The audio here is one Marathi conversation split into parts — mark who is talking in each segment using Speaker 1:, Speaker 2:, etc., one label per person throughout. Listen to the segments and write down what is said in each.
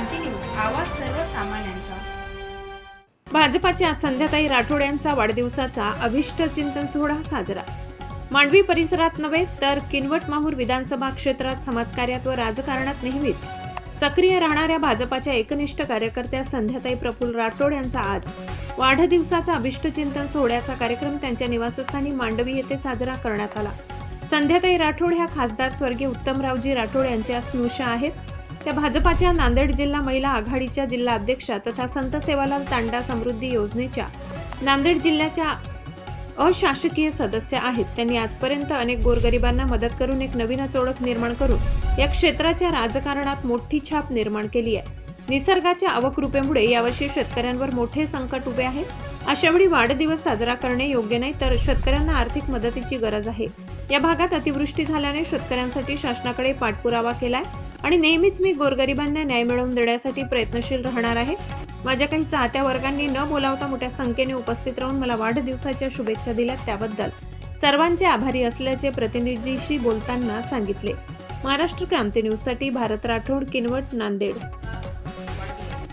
Speaker 1: क्रांती न्यूज आवाज सर्वसामान्यांचा.
Speaker 2: भाजपाच्या संध्याताई राठोड यांचा वाढदिवसाचा अभिष्ट चिंतन सोहळा साजरा. मांडवी परिसरात नव्हे तर किनवट माहूर विधानसभा क्षेत्रात समाजकार्यात व राजकारणात नेहमीच. सक्रिय राहणाऱ्या भाजपाच्या एकनिष्ठ कार्यकर्त्या संध्याताई प्रफुल्ल राठोड यांचा आज. वाढदिवसाचा अभिष्टचिंतन सोहळ्याचा कार्यक्रम त्यांच्या निवासस्थानी मांडवी येथे साजरा करण्यात आला. संध्याताई राठोड ह्या खासदार स्वर्गीय उत्तमरावजी राठोड यांच्या स्नुषा आहेत. त्या भाजपाच्या नांदेड जिल्हा महिला आघाडीच्या जिल्हा अध्यक्षा तथा संत सेवालाल तांडा समृद्धी योजनेच्या नांदेड जिल्ह्याच्या अशासकीय सदस्य आहेत. त्यांनी आजपर्यंत अनेक गोरगरिबांना मदत करून एक नवीनच ओळख निर्माण करून या क्षेत्राच्या राजकारणात मोठी छाप निर्माण केली आहे. निसर्गाच्या अवकृपेमुळे यावर्षी शेतकऱ्यांवर मोठे संकट उभे आहे. अशावेळी वाढदिवस साजरा करणे योग्य नाही तर शेतकऱ्यांना आर्थिक मदतीची गरज आहे. या भागात अतिवृष्टी झाल्याने शेतकऱ्यांसाठी शासनाकडे पाठपुरावा केलाय. आणि नेहमीच मी गोरगरिबांना न्याय मिळवून देण्यासाठी प्रयत्नशील राहणार आहे. माझ्या काही चाहत्या वर्गांनी न बोलावता मोठ्या संख्येने उपस्थित राहून मला वाढदिवसाच्या शुभेच्छा दिल्यात त्याबद्दल. सर्वांचे आभारी असल्याचे प्रतिनिधीशी बोलताना सांगितले. महाराष्ट्र क्रांती न्यूजसाठी भारत राठोड किनवट नांदेड.
Speaker 3: वाढदिवस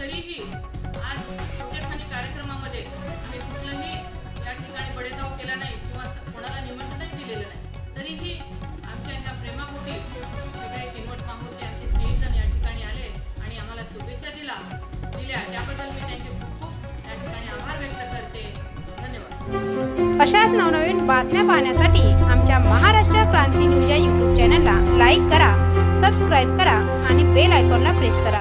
Speaker 3: तरीही आज छोटेखानी कार्यक्रमामध्ये आम्ही कुठलंही या ठिकाणी बडेजाव केला नाही किंवा कोणाला निमंत्रणही दिलेलं नाही. तरीही आमच्या ह्या प्रेमापोटी सगळे किनवट माहूरचे आमचे स्नेहीजन या ठिकाणी आले आणि आम्हाला शुभेच्छा दिला दिल्या. त्याबद्दल मी त्यांचे खूप खूप या ठिकाणी आभार व्यक्त करते. धन्यवाद.
Speaker 4: अशाच नवनवीन बातम्या पाहण्यासाठी आमच्या महाराष्ट्र क्रांती न्यूज या यूट्यूब चॅनलला लाईक करा सबस्क्राईब करा आणि बेल आयकॉनला प्रेस करा.